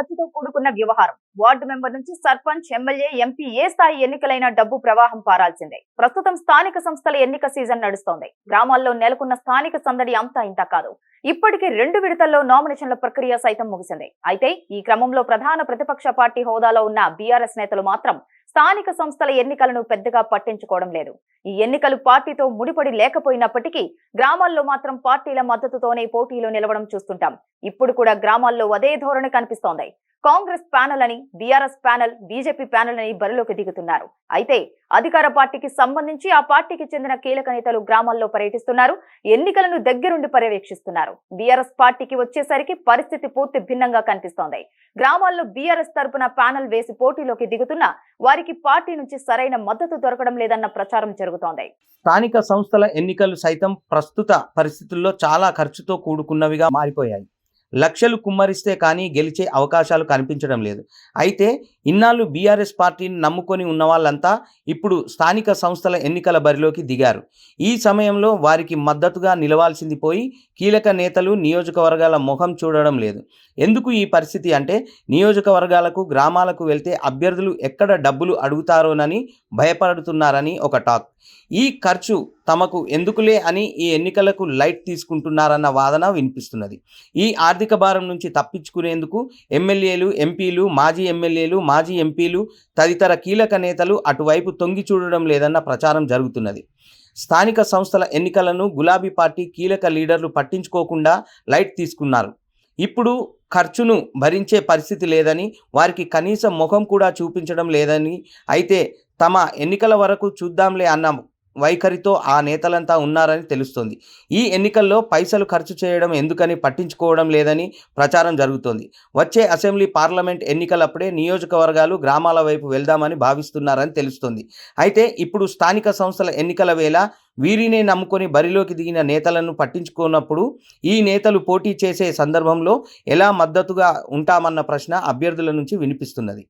ఖర్చుతో కూడుకున్న వ్యవహారం. వార్డు మెంబర్ నుంచి సర్పంచ్ ఎమ్మెల్యే ఎంపీ ఏ స్థాయి ఎన్నికలైన డబ్బు ప్రవాహం పారాల్సిందే. ప్రస్తుతం స్థానిక సంస్థల ఎన్నిక సీజన్ నడుస్తోంది. గ్రామాల్లో నెలకొన్న స్థానిక సందడి అంతా ఇంత కాదు. ఇప్పటికే రెండు విడతల్లో నామినేషన్ల ప్రక్రియ సైతం ముగిసింది. అయితే ఈ క్రమంలో ప్రధాన ప్రతిపక్ష పార్టీ హోదాలో ఉన్న బీఆర్ఎస్ నేతలు మాత్రం స్థానిక సంస్థల ఎన్నికలను పెద్దగా పట్టించుకోవడం లేదు. ఈ ఎన్నికలు పార్టీతో ముడిపడి లేకపోయినప్పటికీ గ్రామాల్లో మాత్రం పార్టీల మద్దతుతోనే పోటీలో నిలవడం చూస్తుంటాం. ఇప్పుడు కూడా గ్రామాల్లో అదే ధోరణి కనిపిస్తోంది. కాంగ్రెస్ ప్యానెల్ అని బీఆర్ఎస్ ప్యానెల్ బీజేపీ ప్యానెల్ అని బరిలోకి దిగుతున్నారు. అయితే అధికార పార్టీకి సంబంధించి ఆ పార్టీకి చెందిన కీలక నేతలు గ్రామాల్లో పర్యటిస్తున్నారు ఎన్నికలను దగ్గరుండి పర్యవేక్షిస్తున్నారు. బీఆర్ఎస్ పార్టీకి వచ్చేసరికి పరిస్థితి పూర్తి భిన్నంగా కనిపిస్తోంది. గ్రామాల్లో బీఆర్ఎస్ తరపున ప్యానెల్ వేసి పోటీలోకి దిగుతున్న వారికి పార్టీ నుంచి సరైన మద్దతు దొరకడం లేదన్న ప్రచారం జరుగుతోంది. స్థానిక సంస్థల ఎన్నికలు సైతం ప్రస్తుత పరిస్థితుల్లో చాలా ఖర్చుతో కూడుకున్నవిగా మారిపోయాయి. లక్షలు కుమ్మరిస్తే కానీ గెలిచే అవకాశాలు కనిపించడం లేదు. అయితే ఇన్నాళ్ళు బీఆర్ఎస్ పార్టీని నమ్ముకొని ఉన్న వాళ్ళంతా ఇప్పుడు స్థానిక సంస్థల ఎన్నికల బరిలోకి దిగారు. ఈ సమయంలో వారికి మద్దతుగా నిలవాల్సింది పోయి కీలక నేతలు నియోజకవర్గాల ముఖం చూడడం లేదు. ఎందుకు ఈ పరిస్థితి అంటే నియోజకవర్గాలకు గ్రామాలకు వెళ్తే అభ్యర్థులు ఎక్కడ డబ్బులు అడుగుతారోనని భయపడుతున్నారని ఒక టాక్. ఈ ఖర్చు తమకు ఎందుకులే అని ఈ ఎన్నికలకు లైట్ తీసుకుంటున్నారన్న వాదన వినిపిస్తున్నది. ఈ ఆర్థిక భారం నుంచి తప్పించుకునేందుకు ఎమ్మెల్యేలు ఎంపీలు మాజీ ఎమ్మెల్యేలు మాజీ ఎంపీలు తదితర కీలక నేతలు అటువైపు తొంగి చూడడం లేదన్న ప్రచారం జరుగుతున్నది. స్థానిక సంస్థల ఎన్నికలను గులాబీ పార్టీ కీలక లీడర్లు పట్టించుకోకుండా లైట్ తీసుకున్నారు. ఇప్పుడు ఖర్చును భరించే పరిస్థితి లేదని వారికి కనీసం ముఖం కూడా చూపించడం లేదని అయితే తమ ఎన్నికల వరకు చూద్దాంలే అన్న వైఖరితో ఆ నేతలంతా ఉన్నారని తెలుస్తోంది. ఈ ఎన్నికల్లో పైసలు ఖర్చు చేయడం ఎందుకని పట్టించుకోవడం లేదని ప్రచారం జరుగుతోంది. వచ్చే అసెంబ్లీ పార్లమెంట్ ఎన్నికలప్పుడే నియోజకవర్గాలు గ్రామాల వైపు వెళ్దామని భావిస్తున్నారని తెలుస్తోంది. అయితే ఇప్పుడు స్థానిక సంస్థల ఎన్నికల వేళ వీరినే నమ్ముకొని బరిలోకి దిగిన నేతలను పట్టించుకున్నప్పుడు ఈ నేతలు పోటీ చేసే సందర్భంలో ఎలా మద్దతుగా ఉంటామన్న ప్రశ్న అభ్యర్థుల నుంచి వినిపిస్తున్నది.